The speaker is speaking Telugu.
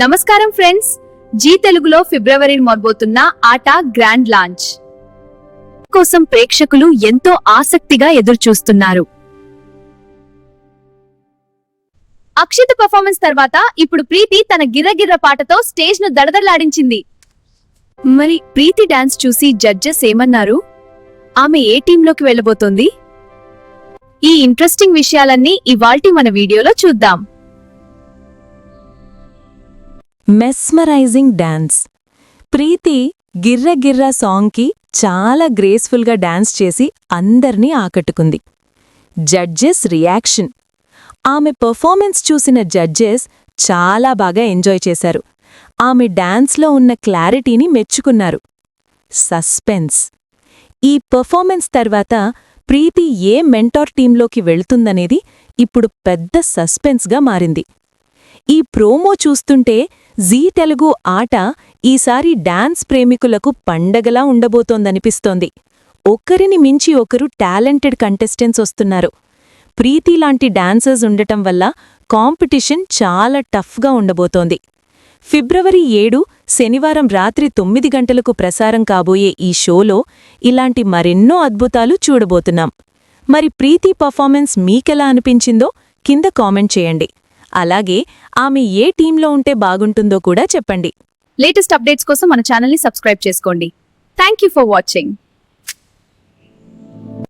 నమస్కారం ఫ్రెండ్స్. జీ తెలుగులో ఫిబ్రవరి మొదబోతున్న ఆట గ్రాండ్ లాంచ్. కోసం ప్రేక్షకులు ఎంతో ఆసక్తిగా ఎదురుచూస్తున్నారు. అక్షిత్ పర్ఫార్మెన్స్ తర్వాత ఇప్పుడు ప్రీతి తన గిర్రగిర్ర పాటతో స్టేజ్ను దడదడలాడించింది. మరి ప్రీతి డాన్స్ చూసి జడ్జెస్ ఏమన్నారు? ఆమె ఏ టీంలోకి వెళ్ళబోతోంది? ఈ ఇంట్రెస్టింగ్ విషయాలన్నీ ఇవాల్టి మన వీడియోలో చూద్దాం. Mesmerising dance. ప్రీతి గిర్ర గిర్ర సాంగ్కి చాలా గ్రేస్ఫుల్గా డాన్స్ చేసి అందర్నీ ఆకట్టుకుంది. Judges reaction. ఆమె పెర్ఫార్మెన్స్ చూసిన జడ్జెస్ చాలా బాగా ఎంజాయ్ చేశారు. ఆమె డాన్స్లో ఉన్న క్లారిటీని మెచ్చుకున్నారు. సస్పెన్స్. ఈ పెర్ఫార్మెన్స్ తర్వాత ప్రీతి ఏ మెంటార్ టీంలోకి వెళ్తుందనేది ఇప్పుడు పెద్ద సస్పెన్స్గా మారింది. ఈ ప్రోమో చూస్తుంటే జీ తెలుగు ఆట ఈసారి డాన్స్ ప్రేమికులకు పండగలా ఉండబోతోందనిపిస్తోంది. ఒకరిని మించి ఒకరు టాలెంటెడ్ కంటెస్టెంట్స్ వస్తున్నారు. ప్రీతి లాంటి డాన్సర్స్ ఉండటం వల్ల కాంపిటీషన్ చాలా టఫ్గా ఉండబోతోంది. ఫిబ్రవరి ఏడు శనివారం రాత్రి తొమ్మిది గంటలకు ప్రసారం కాబోయే ఈ షోలో ఇలాంటి మరెన్నో అద్భుతాలు చూడబోతున్నాం. మరి ప్రీతి పర్ఫార్మెన్స్ మీకెలా అనిపించిందో కింద కామెంట్ చేయండి. అలాగే ఆమె ఏ టీంలో ఉంటే బాగుంటుందో కూడా చెప్పండి. లేటెస్ట్ అప్డేట్స్ కోసం మన ఛానల్ని సబ్స్క్రైబ్ చేసుకోండి. Thank you for watching